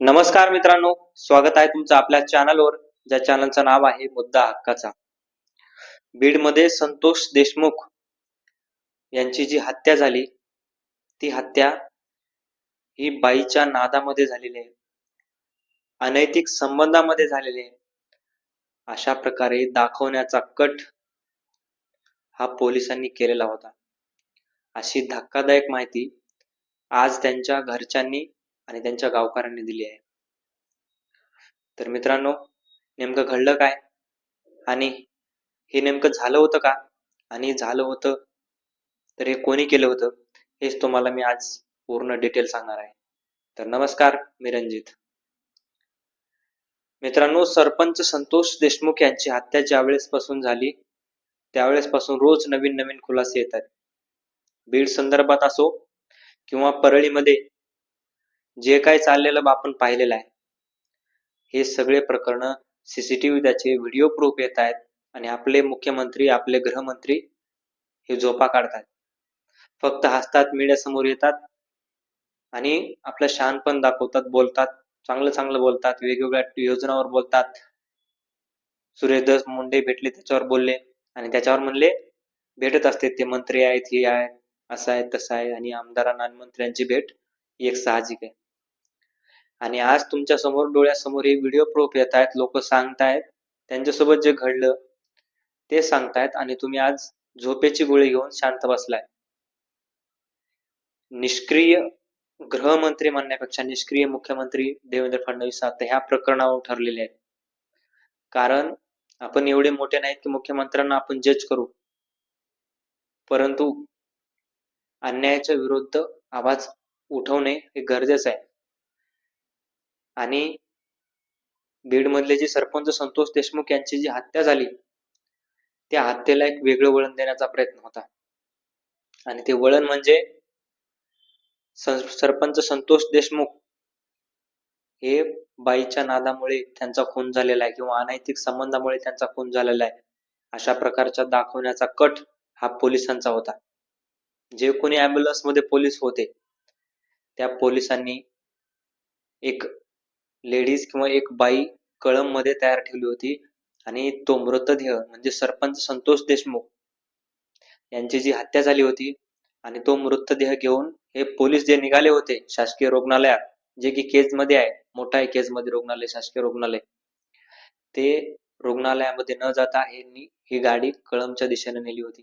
नमस्कार मित्रांनो स्वागत आहे तुमचं आपल्या चॅनलवर ज्या चॅनलचं नाव आहे मुद्दा हक्काचा. बीडमध्ये संतोष देशमुख यांची जी हत्या झाली ती हत्या ही बाईच्या नादामध्ये झालेली आहे. अनैतिक संबंधामध्ये झालेली आहे. अशा प्रकारे दाखवण्याचा कट हा पोलिसांनी केलेला होता. अशी धक्कादायक माहिती आज त्यांच्या घरच्यांनी आणि त्यांच्या गावकऱ्यांनी दिली आहे. तर मित्रांनो नेमकं घडलं काय? आणि हे नेमकं झालं होतं का? आणि झालं होतं तर हे कोणी केलं होतं? हेच तुम्हाला मी आज पूर्ण डिटेल सांगणार आहे. तर नमस्कार मी रंजित मित्रांनो सरपंच संतोष देशमुख यांची हत्या ज्यावेळेस पासून झाली त्यावेळेस पासून रोज नवीन नवीन खुलासे येतात. बीड संदर्भात असो किंवा परळीमध्ये जे काही चाललेलं आपण पाहिलेलं आहे. हे सगळे प्रकरण सीसीटीव्ही त्याचे व्हिडिओ प्रूफ येत आहेत आणि आपले मुख्यमंत्री आपले गृहमंत्री हे झोपा काढतात फक्त हसतात मीडियासमोर येतात आणि आपलं पण दाखवतात बोलतात चांगलं चांगलं बोलतात वेगवेगळ्या योजनावर बोलतात. सुरेश मुंडे भेटले त्याच्यावर बोलले आणि त्याच्यावर म्हणले भेटत असते ते मंत्री आहेत हे आहेत असं आहे तसं आहे आणि आमदारांना आणि मंत्र्यांची भेट एक साहजिक आहे. आणि आज तुमच्यासमोर डोळ्यासमोर हे व्हिडिओ प्रूफ येत आहेत लोक सांगतायत त्यांच्यासोबत जे घडलं ते सांगतायत आणि तुम्ही आज झोपेची गोळी घेऊन शांत बसलाय. निष्क्रिय गृहमंत्री म्हणण्यापेक्षा निष्क्रिय मुख्यमंत्री देवेंद्र फडणवीस आता ह्या प्रकरणावर ठरलेले आहेत. कारण आपण एवढे मोठे नाहीत की मुख्यमंत्र्यांना आपण जज करू. परंतु अन्यायाच्या विरुद्ध आवाज उठवणे हे गरजेचं आहे. आणि बीडमधले जे सरपंच संतोष देशमुख यांची जी हत्या झाली त्या हत्येला एक वेगळं वळण देण्याचा प्रयत्न होता. आणि ते वळण म्हणजे सरपंच संतोष देशमुख हे बाईच्या नादामुळे त्यांचा खून झालेला आहे किंवा अनैतिक संबंधामुळे त्यांचा खून झालेला आहे अशा प्रकारच्या दाखवण्याचा कट हा पोलिसांचा होता. जे कोणी अँब्युलन्समध्ये पोलीस होते त्या पोलिसांनी एक लेडीज किंवा एक बाई कळममध्ये तयार ठेवली होती आणि तो मृतदेह म्हणजे सरपंच संतोष देशमुख यांची जी हत्या झाली होती आणि तो मृतदेह घेऊन हे पोलीस जे निघाले होते शासकीय रुग्णालयात जे की केजमध्ये आहे मोठा आहे केजमध्ये रुग्णालय शासकीय रुग्णालय ते रुग्णालयामध्ये न जाता यांनी ही गाडी कळमच्या दिशेने नेली होती.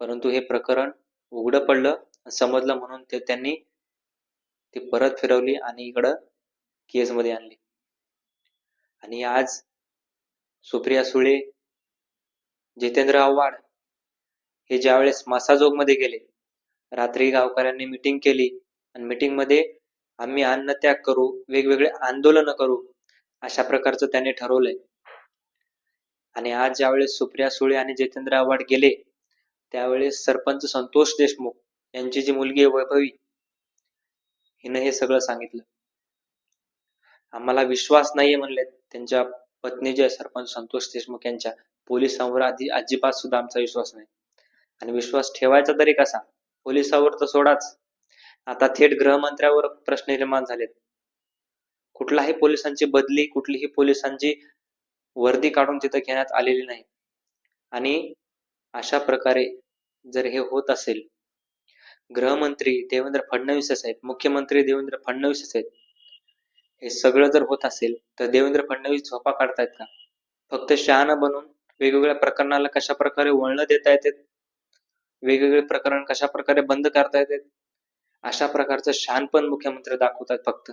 परंतु हे प्रकरण उघडं पडलं समजलं म्हणून ते त्यांनी ती परत फिरवली आणि इकडं केसमध्ये मध्ये आणली. आणि आज सुप्रिया सुळे जितेंद्र आव्हाड हे ज्यावेळेस मासाजोगमध्ये गेले रात्री गावकऱ्यांनी मिटिंग केली आणि मिटिंगमध्ये आम्ही अन्न त्याग करू वेगवेगळे आंदोलन करू अशा प्रकारचं त्यांनी ठरवलंय. आणि आज ज्यावेळेस सुप्रिया सुळे आणि जितेंद्र आव्हाड गेले त्यावेळेस सरपंच संतोष देशमुख यांची जी मुलगी आहे वैभवी हिनं हे सगळं सांगितलं. आम्हाला विश्वास नाहीये म्हणले त्यांच्या पत्नी जे सरपंच संतोष देशमुख यांच्या पोलिसांवर आधी अजिबात सुद्धा आमचा विश्वास नाही. आणि विश्वास ठेवायचा तरी कसा? पोलिसावर तर सोडाच. आता थेट गृहमंत्र्यावर प्रश्न निर्माण झालेत. कुठलाही पोलिसांची बदली कुठलीही पोलिसांची वर्दी काढून तिथं घेण्यात आलेली नाही. आणि अशा प्रकारे जर हे होत असेल गृहमंत्री देवेंद्र फडणवीस आहेत मुख्यमंत्री देवेंद्र फडणवीस आहेत हे सगळं जर होत असेल तर देवेंद्र फडणवीस झोपा काढतायत का? फक्त शहाणा बनून वेगवेगळ्या प्रकरणाला कशा प्रकारे वळणं देता येतात? वेगवेगळे प्रकरण कशा प्रकारे बंद करता येतात? अशा प्रकारचं शहाणपण मुख्यमंत्री दाखवतात फक्त.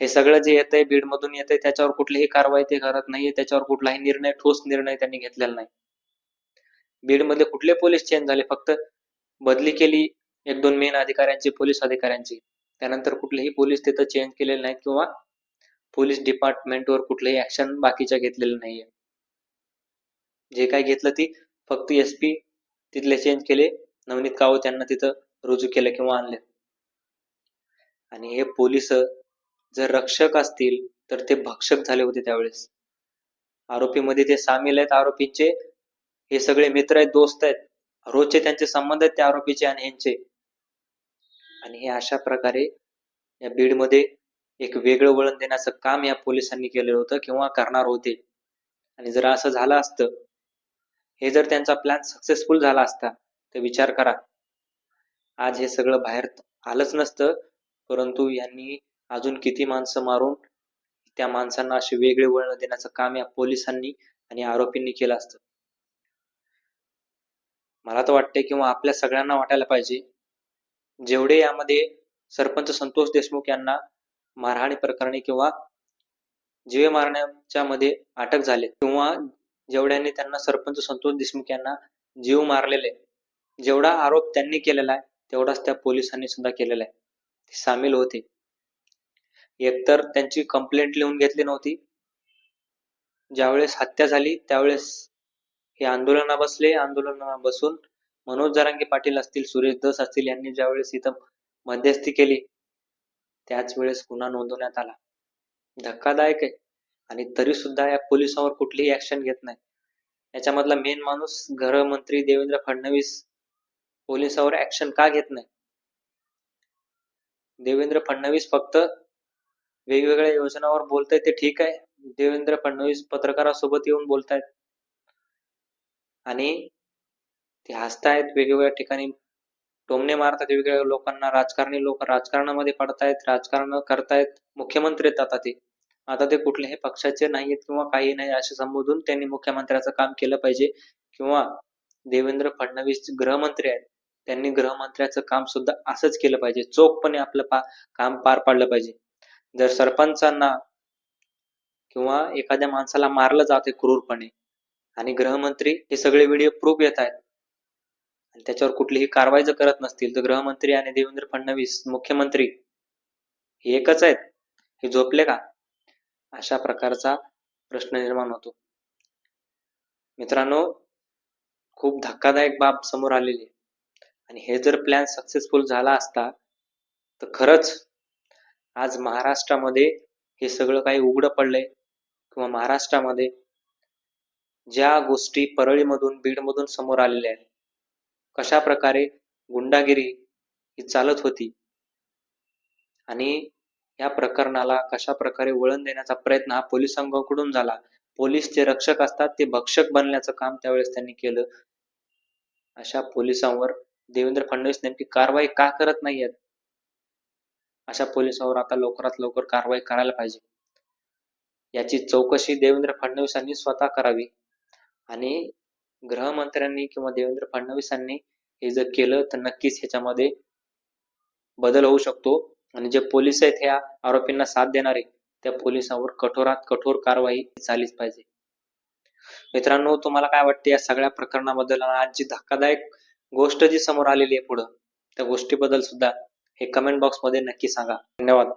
हे सगळं जे येतंय बीड मधून आहे त्याच्यावर कुठलीही कारवाई ते करत नाहीये त्याच्यावर कुठलाही निर्णय ठोस निर्णय त्यांनी घेतलेला नाही. बीडमध्ये कुठले पोलीस चेंज झाले? फक्त बदली केली एक दोन मेन अधिकाऱ्यांची पोलीस अधिकाऱ्यांची. त्यानंतर कुठलेही पोलीस तिथं चेंज केलेले नाहीत किंवा पोलीस डिपार्टमेंटवर कुठलंही ऍक्शन बाकीच्या घेतलेलं नाहीये. जे काय घेतलं ती फक्त एस पी तिथले चेंज केले नवनीत कावत त्यांना तिथं रुजू केलं किंवा आणले. आणि हे पोलीस जर रक्षक असतील तर ते भक्षक झाले होते त्यावेळेस. आरोपीमध्ये ते सामील आहेत आरोपींचे हे सगळे मित्र आहेत दोस्त आहेत. रोजचे त्यांचे संबंध आहेत त्या आरोपीचे आणि यांचे आणि हे अशा प्रकारे या बीडमध्ये एक वेगळं वळण देण्याचं काम या पोलिसांनी केलं होतं किंवा करणार होते. आणि जर असं झालं असतं हे जर त्यांचा प्लॅन सक्सेसफुल झाला असता तर विचार करा. आज हे सगळं बाहेर आलंच नसतं परंतु यांनी अजून किती माणसं मारून त्या माणसांना असे वेगळे वळण देण्याचं काम या पोलिसांनी आणि आरोपींनी केलं असतं. मला तर वाटते किंवा आपल्या सगळ्यांना वाटायला पाहिजे जेवढे यामध्ये सरपंच संतोष देशमुख यांना मारहाणी प्रकरणी किंवा जीवे मारण्याच्या मध्ये अटक झाले किंवा जेवढ्यांनी त्यांना सरपंच संतोष देशमुख यांना जीव मारलेले जेवढा आरोप त्यांनी केलेला आहे तेवढाच त्या पोलिसांनी सुद्धा केलेला आहे. ते सामील होते. एकतर त्यांची कंप्लेंट लिहून घेतली नव्हती. ज्यावेळेस हत्या झाली त्यावेळेस हे आंदोलना बसले आंदोलना बसून मनोज जरांगे पाटील असतील सुरेश दस असतील यांनी ज्यावेळेस इथं मध्यस्थी केली त्याच वेळेस गुन्हा नोंदवण्यात आला. धक्कादायक आहे. आणि तरी सुद्धा या पोलिसांवर कुठलीही ऍक्शन घेत नाही. याच्यामधला मेन माणूस गृहमंत्री देवेंद्र फडणवीस पोलिसावर ऍक्शन का घेत नाही? देवेंद्र फडणवीस फक्त वेगवेगळ्या योजनावर बोलतायत ते ठीक आहे. देवेंद्र फडणवीस पत्रकारासोबत येऊन बोलतायत. आणि ते हसतायत वेगवेगळ्या ठिकाणी टोमणे मारतात वेगवेगळ्या लोकांना राजकारणी लोक राजकारणामध्ये पडतायत राजकारण करतायत. मुख्यमंत्री आहेत आता ते. आता ते कुठल्याही पक्षाचे नाहीयेत किंवा काही नाही असे संबोधून त्यांनी मुख्यमंत्र्याचं काम केलं पाहिजे. किंवा देवेंद्र फडणवीस गृहमंत्री आहेत त्यांनी गृहमंत्र्याचं काम सुद्धा असंच केलं पाहिजे. चोखपणे आपलं पा काम पार पाडलं पाहिजे. जर सरपंचांना किंवा एखाद्या माणसाला मारलं जाते क्रूरपणे आणि गृहमंत्री हे सगळे व्हिडिओ प्रूफ येत आहेत आणि त्याच्यावर कुठलीही कारवाई जर करत नसतील तर गृहमंत्री आणि देवेंद्र फडणवीस मुख्यमंत्री हे एकच आहेत. हे झोपले का? अशा प्रकारचा प्रश्न निर्माण होतो. मित्रांनो खूप धक्कादायक बाब समोर आलेली आहे. आणि हे जर प्लॅन सक्सेसफुल झाला असता तर खरंच आज महाराष्ट्रामध्ये हे सगळं काही उघडं पडलंय. किंवा महाराष्ट्रामध्ये ज्या गोष्टी परळीमधून बीडमधून समोर आलेल्या आहेत कशा प्रकारे गुंडागिरी ही चालत होती आणि या प्रकरणाला कशा प्रकारे वळण देण्याचा प्रयत्न हा पोलिसांकडून झाला. पोलीस जे रक्षक असतात ते भक्षक बनण्याचं काम त्यावेळेस त्यांनी केलं. अशा पोलिसांवर देवेंद्र फडणवीस नेमकी कारवाई का करत नाहीयेत? अशा पोलिसांवर आता लवकरात लवकर कारवाई करायला पाहिजे. याची चौकशी देवेंद्र फडणवीसांनी स्वतः करावी आणि गृहमंत्र्यांनी किंवा देवेंद्र फडणवीसांनी हे जर केलं तर नक्कीच ह्याच्यामध्ये बदल होऊ शकतो. आणि जे पोलीस आहेत ह्या आरोपींना साथ देणारे त्या पोलिसांवर कठोरात कठोर कारवाई झालीच पाहिजे. मित्रांनो तुम्हाला काय वाटते या सगळ्या प्रकरणाबद्दल? आज जी धक्कादायक गोष्ट जी समोर आलेली आहे पुढं त्या गोष्टीबद्दल सुद्धा हे कमेंट बॉक्समध्ये नक्की सांगा. धन्यवाद.